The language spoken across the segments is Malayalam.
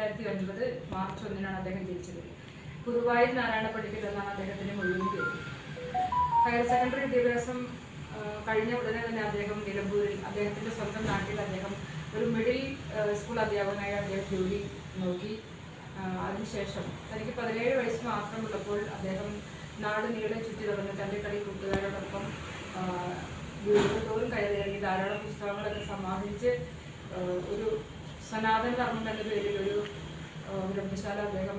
തൊള്ളായിരത്തി ഒൻപത് മാർച്ച് ഒന്നിനാണ് അദ്ദേഹം ജനിച്ചത്. ഗുരുവായൂർ നാരായണ പള്ളിക്കൽ എന്നാണ് അദ്ദേഹത്തിന്റെ മുഴുവൻ പേര്. ഹയർ സെക്കൻഡറി വിദ്യാഭ്യാസം കഴിഞ്ഞ ഉടനെ തന്നെ അദ്ദേഹം നിലമ്പൂരിൽ അദ്ദേഹത്തിന്റെ സ്വന്തം നാട്ടിൽ അദ്ദേഹം ഒരു മിഡിൽ സ്കൂൾ അധ്യാപകനായി അദ്ദേഹം ജോലി നോക്കി. അതിനുശേഷം തനിക്ക് പതിനേഴ് വയസ്സ് മാത്രമുള്ളപ്പോൾ അദ്ദേഹം നാട് നീളെ ചുറ്റി നടന്ന് തന്റെ കളി കൂട്ടുകാരോടൊപ്പം ആ, കയറിയിറങ്ങി ധാരാളം പുസ്തകങ്ങളൊക്കെ സമാഹരിച്ച് ഒരു സനാതന കർമ്മം എന്ന പേരിൽ ഒരു ഗ്രന്ഥശാല അദ്ദേഹം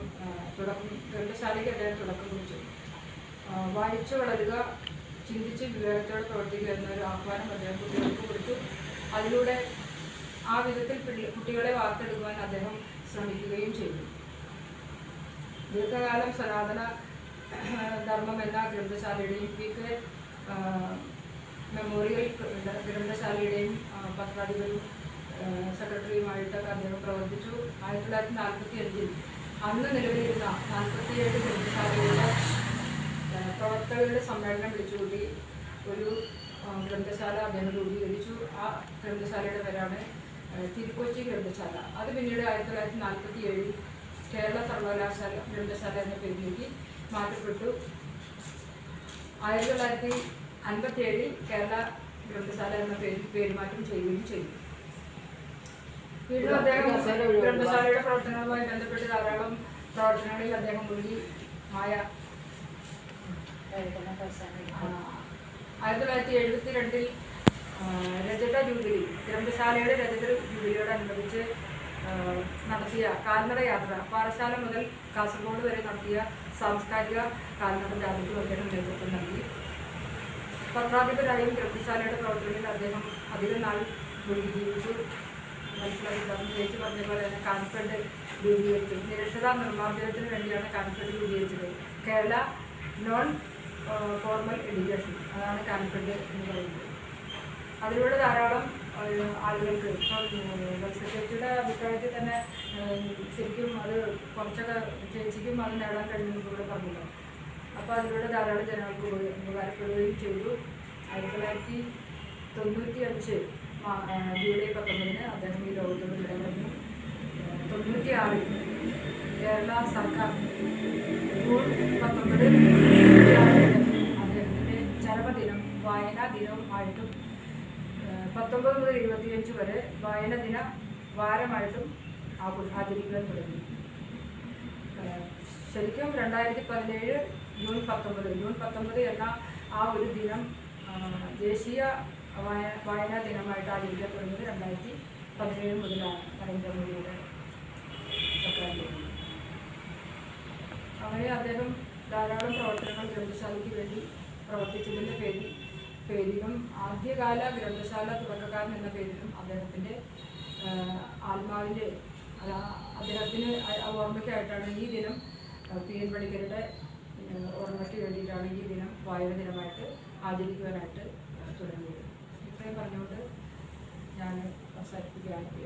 തുടക്കം ഗ്രന്ഥശാലയ്ക്ക് അദ്ദേഹം തുടക്കം കുറിച്ചു. വായിച്ചു വളരുക ചിന്തിച്ച് വിവേകത്തോടെ പ്രവർത്തിക്കുക എന്നൊരു ആഹ്വാനം അദ്ദേഹം കുട്ടികൾക്ക് കൊടുത്തു. അതിലൂടെ ആ വിധത്തിൽ കുട്ടികളെ വാർത്തെടുക്കുവാൻ അദ്ദേഹം ശ്രമിക്കുകയും ചെയ്തു. ദീർഘകാലം സനാതന ധർമ്മം എന്ന ഗ്രന്ഥശാലയുടെയും പി കെ മെമ്മോറിയൽ ഗ്രന്ഥ- ഗ്രന്ഥശാലയുടെയും പത്രാധിപരും സെക്രട്ടറിയുമായിട്ടൊക്കെ അദ്ദേഹം പ്രവർത്തിച്ചു. ആയിരത്തി തൊള്ളായിരത്തി നാൽപ്പത്തി അഞ്ചിൽ അന്ന് നിലവിലിരുന്ന നാൽപ്പത്തിയേഴ് ഗ്രന്ഥശാലയുടെ ആ, പ്രവർത്തകരുടെ സമ്മേളനം വിളിച്ചുകൂട്ടി. ഒരു ഗ്രന്ഥശാല അദ്ദേഹം രൂപീകരിച്ചു. ആ ഗ്രന്ഥശാലയുടെ പേരാണ് തിരുക്കൊച്ചി ഗ്രന്ഥശാല. അത് പിന്നീട് ആയിരത്തി തൊള്ളായിരത്തി നാൽപ്പത്തി ഏഴിൽ കേരള സർവകലാശാല ഗ്രന്ഥശാല എന്ന പേരിലേക്ക് മാറ്റപ്പെട്ടു. ആയിരത്തി തൊള്ളായിരത്തി അൻപത്തി ഏഴിൽ കേരള ഗ്രന്ഥശാല എന്ന പേരിൽ പേരുമാറ്റം ചെയ്യുകയും ചെയ്തു. വീണ്ടും അദ്ദേഹം ഗ്രന്ഥശാലയുടെ പ്രവർത്തനവുമായി ബന്ധപ്പെട്ട് ധാരാളം പ്രവർത്തനങ്ങളിൽ അദ്ദേഹം മുഴുകി മായ ആയിരത്തി തൊള്ളായിരത്തി എഴുപത്തി രണ്ടിൽ രജത ജൂബിലി ഗ്രന്ഥശാലയുടെ രജത ജൂബിലിയോടനുബന്ധിച്ച് നടത്തിയ കാൽനട യാത്ര പാറശാല മുതൽ കാസർഗോഡ് വരെ നടത്തിയ സാംസ്കാരിക കാൽനട യാത്രയ്ക്കും അദ്ദേഹം നേതൃത്വം നൽകി. പത്രാധിപരായും ഗ്രന്ഥശാലയുടെ പ്രവർത്തനങ്ങളിൽ അദ്ദേഹം അധികം നാൾ മുഴുകി ജീവിച്ചു. മനസ്സിലാക്കി പ്രത്യേകിച്ച് പറഞ്ഞ പോലെ തന്നെ കാൻഫെഡ് രൂപീകരിച്ചു. നിരക്ഷരാ നിർമ്മാർജനത്തിന് വേണ്ടിയാണ് രൂപീകരിച്ചത്. കേരള നോൺ ഫോർമൽ എഡ്യൂക്കേഷൻ അതാണ് കാൻഫെഡ് എന്ന് പറയുന്നത്. അതിലൂടെ ധാരാളം ആളുകൾക്ക് ഇപ്പം സെക്രട്ടറിയുടെ അഭിപ്രായത്തിൽ തന്നെ ശരിക്കും അത് കുറച്ചൊക്കെ ചേച്ചിക്കും അത് നേടാൻ കഴിഞ്ഞു കൂടെ പറഞ്ഞില്ല. അപ്പോൾ അതിലൂടെ ധാരാളം ജനങ്ങൾക്ക് ഉപ- ഉപകാരപ്പെടുകയും ചെയ്തു. ആയിരത്തി തൊള്ളായിരത്തി തൊണ്ണൂറ്റി അഞ്ച് ജൂലൈ പത്തൊമ്പതിന് അദ്ദേഹം ഈ ലോകത്തോട് വിട തൊണ്ണൂറ്റിയാറിൽ കേരള സർക്കാർ ജൂൺ പത്തൊമ്പത് അദ്ദേഹത്തിന്റെ ചരമദിനം വായനാ ദിനവുമായിട്ടും പത്തൊമ്പത് മുതൽ ഇരുപത്തിയഞ്ച് വരെ വായന ദിന വാരമായിട്ടും ആചരിക്കാൻ തുടങ്ങി. ശരിക്കും രണ്ടായിരത്തി പതിനേഴ് ജൂൺ പത്തൊമ്പത് ജൂൺ പത്തൊമ്പത് എന്ന ആ ഒരു ദിനം ദേശീയ വായനാ ദിനമായിട്ട് ആചരിക്കപ്പെടുന്നത് രണ്ടായിരത്തി പതിനേഴ് മുതലാണ് നരേന്ദ്രമോദിയുടെ സർക്കാരിൽ അങ്ങനെ അദ്ദേഹം ധാരാളം പ്രവർത്തനങ്ങൾ ഗ്രന്ഥശാലയ്ക്ക് വേണ്ടി പ്രവർത്തിച്ചതിന്റെ പേരിൽ പേരിലും ആദ്യകാല ഗ്രന്ഥശാല തുടക്കക്കാരൻ എന്ന പേരിലും അദ്ദേഹത്തിന്റെ ആത്മാവിന്റെ അദ്ദേഹത്തിന് ഓർമ്മയ്ക്കായിട്ടാണ് ഈ ദിനം പി എൻ പണിക്കരുടെ ഓർമ്മയ്ക്ക് വേണ്ടിയിട്ടാണ് ഈ ദിനം വായന ദിനമായിട്ട് ആചരിക്കുവാനായിട്ട് ధ్యానం